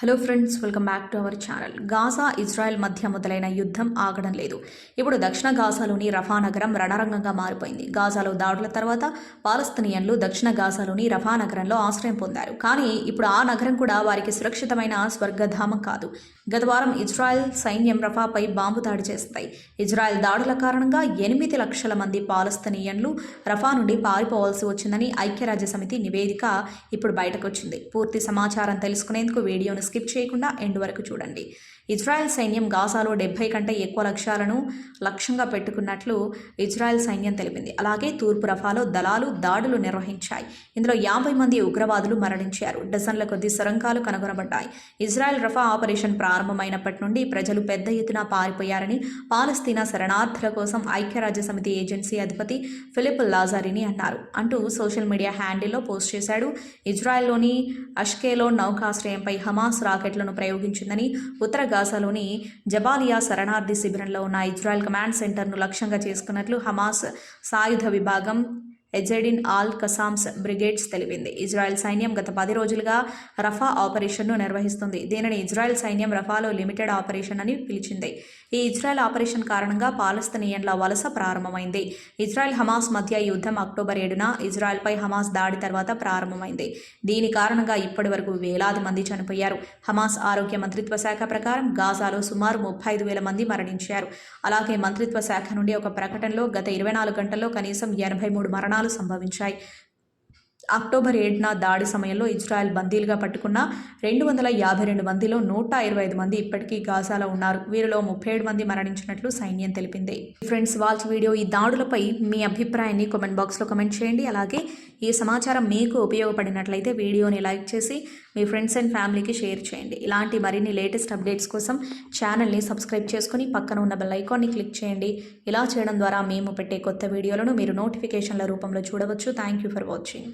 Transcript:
Hello friends welcome back to our channel Gaza Israel మధ్య మొదలైన యుద్ధం ఆగడం లేదు. ఇప్పుడు దక్షిణ గాజాలోని రఫా నగరం రణరంగంగా మారిపోయింది. గాజాలో దాడుల తర్వాత పాలస్తీనియన్లు దక్షిణ గాజాలోని రఫా నగరంలో ఆశ్రయం పొందారు. కానీ ఇప్పుడు ఆ నగరం కూడా వారికి సురక్షితమైన స్వర్గధామం కాదు. గత వారం ఇజ్రాయెల్ సైన్యం రఫాపై బాంబు దాడి చేస్తాయి. ఇజ్రాయెల్ దాడుల కారణంగా ఎనిమిది లక్షల మంది పాలస్తీనియన్లు రఫా నుండి పారిపోవాల్సి వచ్చిందని ఐక్యరాజ్య సమితి నివేదిక ఇప్పుడు బయటకొచ్చింది పూర్తి సమాచారం తెలుసుకునేందుకు వీడియోను స్కిప్ చేయకుండా ఎండ్ వరకు చూడండి. ఇజ్రాయెల్ సైన్యం గాజాలో డెబ్బై కంటే ఎక్కువ లక్ష్యాలను లక్ష్యంగా పెట్టుకున్నట్లు ఇజ్రాయెల్ సైన్యం తెలిపింది. అలాగే తూర్పు రఫాలో దళాలు దాడులు నిర్వహించాయి. ఇందులో యాభై మంది ఉగ్రవాదులు మరణించారు. డజన్ల కొద్ది సొరంకాలు కనుగొనబడ్డాయి. ఇజ్రాయెల్ రఫా ఆపరేషన్ ప్రారంభమైనప్పటి నుండి ప్రజలు పెద్ద ఎత్తున పారిపోయారని పాలస్తీనా శరణార్థుల కోసం ఐక్యరాజ్య సమితి ఏజెన్సీ అధిపతి ఫిలిప్ లాజారిని అన్నారు. అంటూ సోషల్ మీడియా హ్యాండిల్లో పోస్ట్ చేశాడు. ఇజ్రాయెల్లోని అష్కేలో నౌకాశ్రయంపై హమాస్ రాకెట్లను ప్రయోగించిందని ఉత్తర గాజాలోని జబాలియా శరణార్థి శిబిరంలో ఉన్న ఇజ్రాయెల్ కమాండ్ సెంటర్ను లక్ష్యంగా చేసుకున్నట్లు హమాస్ సాయుధ విభాగం ఎజెడిన్ ఆల్ కసామ్స్ బ్రిగేడ్స్ తెలిపింది. ఇజ్రాయెల్ సైన్యం గత పది రోజులుగా రఫా ఆపరేషన్ను నిర్వహిస్తుంది. దీనిని ఇజ్రాయెల్ సైన్యం రఫాలో లిమిటెడ్ ఆపరేషన్ అని పిలిచింది. ఈ ఇజ్రాయెల్ ఆపరేషన్ కారణంగా పాలస్తీనియన్ల వలస ప్రారంభమైంది. ఇజ్రాయెల్ హమాస్ మధ్య యుద్ధం అక్టోబర్ ఏడున ఇజ్రాయెల్పై హమాస్ దాడి తర్వాత ప్రారంభమైంది. దీని కారణంగా ఇప్పటి వరకు వేలాది మంది చనిపోయారు. హమాస్ ఆరోగ్య మంత్రిత్వ శాఖ ప్రకారం గాజాలో సుమారు ముప్పై ఐదు వేల మంది మరణించారు. అలాగే మంత్రిత్వ శాఖ నుండి ఒక ప్రకటనలో గత ఇరవై నాలుగు గంటల్లో కనీసం ఎనభై మూడు మరణాలు సంభవించాయి. అక్టోబర్ ఏడున దాడి సమయంలో ఇజ్రాయెల్ బందీలుగా పట్టుకున్న రెండు వందల యాభై రెండు మందిలో నూట ఇరవై ఐదు మంది ఇప్పటికీ గాజాలో ఉన్నారు. వీరిలో ముప్పై ఏడు మంది మరణించినట్లు సైన్యం తెలిపింది. ఫ్రెండ్స్ వాచ్ వీడియో ఈ దాడులపై మీ అభిప్రాయాన్ని కామెంట్ బాక్స్లో కమెంట్ చేయండి. అలాగే ఈ సమాచారం మీకు ఉపయోగపడినట్లయితే వీడియోని లైక్ చేసి మీ ఫ్రెండ్స్ అండ్ ఫ్యామిలీకి షేర్ చేయండి. ఇలాంటి మరిన్ని లేటెస్ట్ అప్డేట్స్ కోసం ఛానల్ని సబ్స్క్రైబ్ చేసుకుని పక్కన ఉన్న బెల్ ఐకాన్ని క్లిక్ చేయండి. ఇలా చేయడం ద్వారా మేము పెట్టే కొత్త వీడియోలను మీరు నోటిఫికేషన్ల రూపంలో చూడవచ్చు. Thank you for watching.